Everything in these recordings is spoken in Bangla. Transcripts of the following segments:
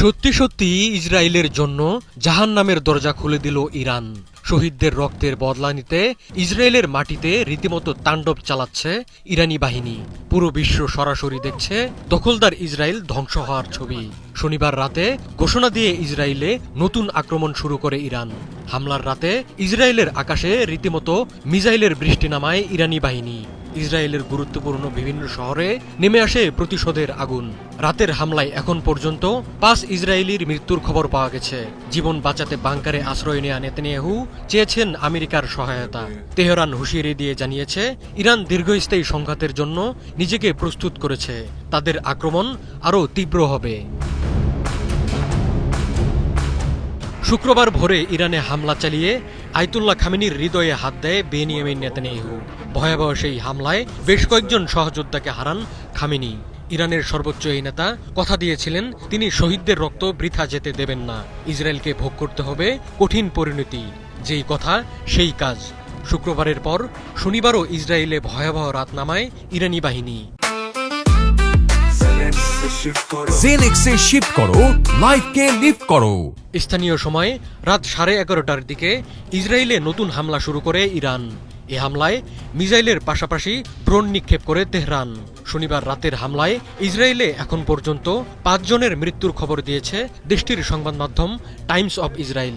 সত্যি সত্যি ইসরায়েলের জন্য জাহান নামের দরজা খুলে দিল ইরান। শহীদদের রক্তের বদলা নিতে ইসরায়েলের মাটিতে রীতিমতো তাণ্ডব চালাচ্ছে ইরানি বাহিনী। পুরো বিশ্ব সরাসরি দেখছে দখলদার ইসরায়েল ধ্বংস হওয়ার ছবি। শনিবার রাতে ঘোষণা দিয়ে ইসরায়েলে নতুন আক্রমণ শুরু করে ইরান। হামলার রাতে ইসরায়েলের আকাশে রীতিমতো মিসাইলের বৃষ্টি নামায় ইরানি বাহিনী। ইসরায়েলের গুরুত্বপূর্ণ বিভিন্ন শহরে নেমে আসে প্রতিশোধের আগুন। রাতের হামলায় এখন পর্যন্ত পাঁচ ইসরায়েলির মৃত্যুর খবর পাওয়া গেছে। জীবন বাঁচাতে বাংকারে আশ্রয় নেয়া নেতানিয়াহু চেয়েছেন আমেরিকার সহায়তা। তেহরান হুঁশিয়ারি দিয়ে জানিয়েছে, ইরান দীর্ঘস্থায়ী সংঘাতের জন্য নিজেকে প্রস্তুত করেছে। তাদের আক্রমণ আরও তীব্র হবে। শুক্রবার ভোরে ইরানে হামলা চালিয়ে আয়তুল্লাহ খামিনির হৃদয়ে হাত দেয় বেনিয়ামিন নেতানিয়াহু। ভয়াবহ সেই হামলায় বেশ কয়েকজন সহযোদ্ধাকে হারান খামিনি। ইরানের সর্বোচ্চ এই নেতা কথা দিয়েছিলেন, তিনি শহীদদের রক্ত বৃথা যেতে দেবেন না, ইসরায়েলকে ভোগ করতে হবে কঠিন পরিণতি। যেই কথা, সেই কাজ। শুক্রবারের পর শনিবারও ইসরায়েলে ভয়াবহ রাত নামায় ইরানি বাহিনী। জেনেক্সে শিফট করো লাইফকে লিফট করো। স্থানীয় সময় রাত সাড়ে এগারোটার দিকে ইসরায়েলে নতুন হামলা শুরু করে ইরান। এ হামলায় মিসাইলের পাশাপাশি ড্রোন নিক্ষেপ করে তেহরান। শনিবার রাতের হামলায় ইসরায়েলে এখন পর্যন্ত পাঁচজনের মৃত্যুর খবর দিয়েছে দেশটির সংবাদ মাধ্যম টাইমস অব ইসরায়েল।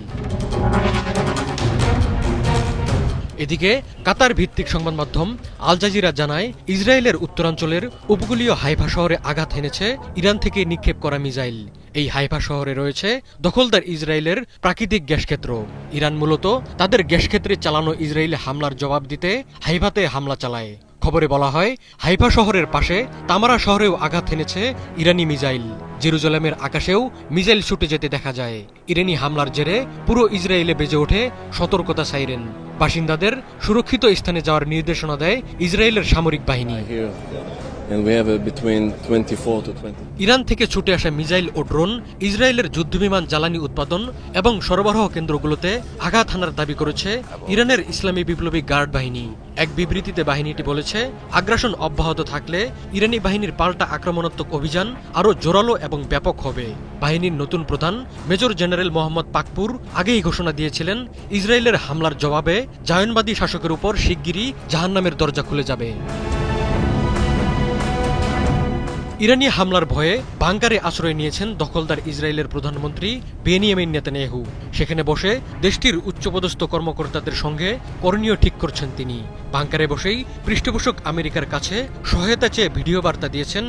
এদিকে কাতার ভিত্তিক সংবাদ মাধ্যম আল জাজিরা জানায়, ইসরায়েলের উত্তরাঞ্চলের উপকূলীয় হাইফা শহরে আঘাত হেনেছে ইরান থেকে নিক্ষেপ করা মিসাইল। এই হাইফা শহরে রয়েছে দখলদার ইসরায়েলের প্রাকৃতিক গ্যাস ক্ষেত্র। ইরান মূলত তাদের গ্যাস ক্ষেত্রে চালানো ইসরায়েলে হামলার জবাব দিতে হাইফাতে হামলা চালায়। খবরে বলা হয়, হাইফা শহরের পাশে তামারা শহরেও আঘাত হেনেছে ইরানি মিসাইল। জেরুজালেমের আকাশেও মিসাইল ছুটে যেতে দেখা যায়। ইরানি হামলার জেরে পুরো ইসরায়েলে বেজে ওঠে সতর্কতা সাইরেন। বাসিন্দাদের সুরক্ষিত স্থানে যাওয়ার নির্দেশনা দেয় ইসরায়েলের সামরিক বাহিনী। Here and we have between 24 to 20 Iran থেকে ছুটে আসা মিসাইল ও ড্রোন ইসরায়েলের যুদ্ধবিমান জ্বালানি উৎপাদন এবং সরবরাহ কেন্দ্রগুলোতে আঘাত হানার দাবি করেছে ইরানের ইসলামী বিপ্লবী গার্ড বাহিনী। এক বিবৃতিতে বাহিনীটি বলেছে আগ্রাসন অব্যাহত থাকলে ইরানি বাহিনীর পাল্টা আক্রমণাত্মক অভিযান আরও জোরালো এবং ব্যাপক হবে। বাহিনীর নতুন প্রধান, মেজর জেনারেল মোহাম্মদ পাকপুর আগেই ঘোষণা দিয়েছিলেন, ইসরায়েলের হামলার জবাবে জায়নবাদী শাসকের উপর শিগগিরই জাহান্নামের দরজা খুলে যাবে। ইরানি হামলার ভয়ে বাংকারে আশ্রয় নিয়েছেন দখলদার ইসরায়েলের প্রধানমন্ত্রী বেনিয়ামিন নেতানিয়াহু। সেখানে বসে দেশটির উচ্চপদস্থ কর্মকর্তাদের সঙ্গে করণীয় ঠিক করছেন তিনি। বাংকারে বসেই পৃষ্ঠপোষক আমেরিকার কাছে সহায়তা চেয়ে ভিডিও বার্তা দিয়েছেন